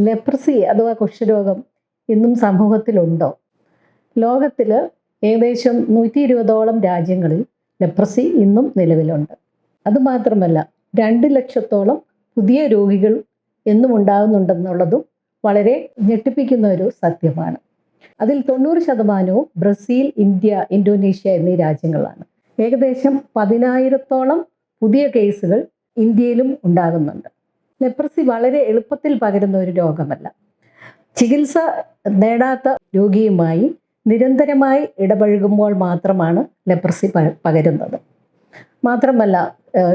Leprosy അഥവാ കുഷ്ഠരോഗം ഇന്നും സമൂഹത്തിലുണ്ടോ? ലോകത്തിൽ ഏകദേശം നൂറ്റി ഇരുപതോളം രാജ്യങ്ങളിൽ ലെപ്രസി ഇന്നും നിലവിലുണ്ട്. അതുമാത്രമല്ല രണ്ട് ലക്ഷത്തോളം പുതിയ രോഗികൾ എന്നും ഉണ്ടാകുന്നുണ്ടെന്നുള്ളതും വളരെ ഞെട്ടിപ്പിക്കുന്ന ഒരു സത്യമാണ്. അതിൽ തൊണ്ണൂറ് ശതമാനവും ബ്രസീൽ ഇന്ത്യ ഇന്തോനേഷ്യ എന്നീ രാജ്യങ്ങളാണ്. ഏകദേശം പതിനായിരത്തോളം പുതിയ കേസുകൾ ഇന്ത്യയിലും ഉണ്ടാകുന്നുണ്ട്. ലെപ്രസി വളരെ എളുപ്പത്തിൽ പകരുന്ന ഒരു രോഗമല്ല. ചികിത്സ നേടാത്ത രോഗിയുമായി നിരന്തരമായി ഇടപഴകുമ്പോൾ മാത്രമാണ് ലെപ്രസി പകരുന്നത്. മാത്രമല്ല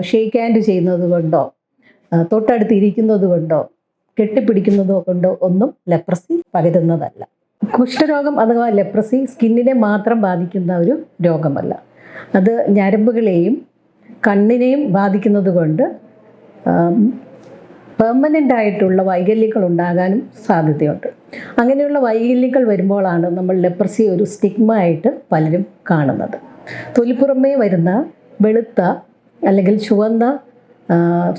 ഷെയ്ക്ക് ഹാൻഡ് ചെയ്യുന്നത് കൊണ്ടോ തൊട്ടടുത്ത് ഇരിക്കുന്നത് കൊണ്ടോ കെട്ടിപ്പിടിക്കുന്നതോ കൊണ്ടോ ഒന്നും ലെപ്രസി പകരുന്നതല്ല. കുഷ്ഠരോഗം അഥവാ ലെപ്രസി സ്കിന്നിനെ മാത്രം ബാധിക്കുന്ന ഒരു രോഗമല്ല. അത് ഞരമ്പുകളെയും കണ്ണിനെയും ബാധിക്കുന്നത് കൊണ്ട് പെർമനന്റ് ആയിട്ടുള്ള വൈകല്യങ്ങൾ ഉണ്ടാകാനും സാധ്യതയുണ്ട്. അങ്ങനെയുള്ള വൈകല്യങ്ങൾ വരുമ്പോഴാണ് നമ്മൾ ലെപ്രസി ഒരു സ്റ്റിഗ്മ ആയിട്ട് പലരും കാണുന്നത്. തൊലിപ്പുറമേ വരുന്ന വെളുത്ത അല്ലെങ്കിൽ ചുവന്ന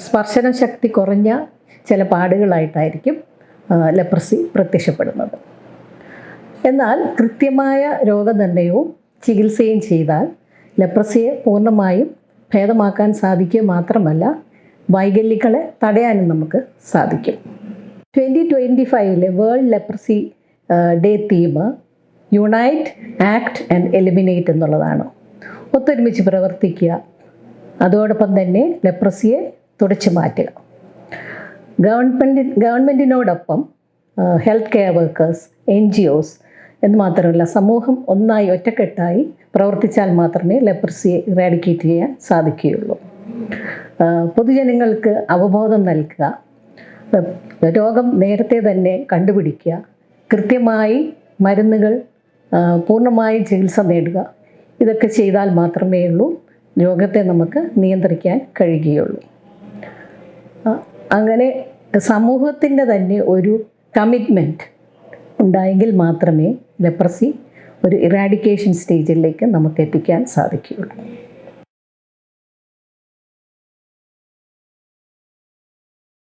സ്പർശന ശക്തി കുറഞ്ഞ ചില പാടുകളായിട്ടായിരിക്കും ലെപ്രസി പ്രത്യക്ഷപ്പെടുന്നത്. എന്നാൽ കൃത്യമായ രോഗനിർണയവും ചികിത്സയും ചെയ്താൽ ലെപ്രസിയെ പൂർണമായും ഭേദമാക്കാൻ സാധിക്കുക മാത്രമല്ല വൈകല്യങ്ങളെ തടയാനും നമുക്ക് സാധിക്കും. Twenty twenty ഫൈവിലെ world leprosy day theme unite act and eliminate എന്നുള്ളതാണ്. ഒത്തൊരുമിച്ച് പ്രവർത്തിക്കുക. അതോടൊപ്പം തന്നെ ലെപ്രസിയെ തുടച്ചു മാറ്റുക. Government ഗവൺമെന്റിനോടൊപ്പം health care workers N G Os എന്ന് മാത്രമല്ല സമൂഹം ഒന്നായി ഒറ്റക്കെട്ടായി പ്രവർത്തിച്ചാൽ മാത്രമേ ലെപ്രസിയെ ഇറാഡിക്കേറ്റ് ചെയ്യാൻ സാധിക്കുകയുള്ളൂ. പൊതുജനങ്ങൾക്ക് അവബോധം നൽകുക. രോഗം നേരത്തെ തന്നെ കണ്ടുപിടിക്കുക. കൃത്യമായി മരുന്നുകൾ പൂർണമായി ചികിത്സ നേടുക. ഇതൊക്കെ ചെയ്താൽ മാത്രമേ ഉള്ളൂ. രോഗത്തെ നമുക്ക് നിയന്ത്രിക്കാൻ കഴിയുകയുള്ളൂ. അങ്ങനെ സമൂഹത്തിന്റെ തന്നെ ഒരു കമ്മിറ്റ്മെന്റ് ഉണ്ടായെങ്കിൽ മാത്രമേ ലെപ്രസി ഒരു ഇറാഡിക്കേഷൻ സ്റ്റേജിലേക്ക് നമുക്ക് എത്തിക്കാൻ സാധിക്കുകയുള്ളൂ.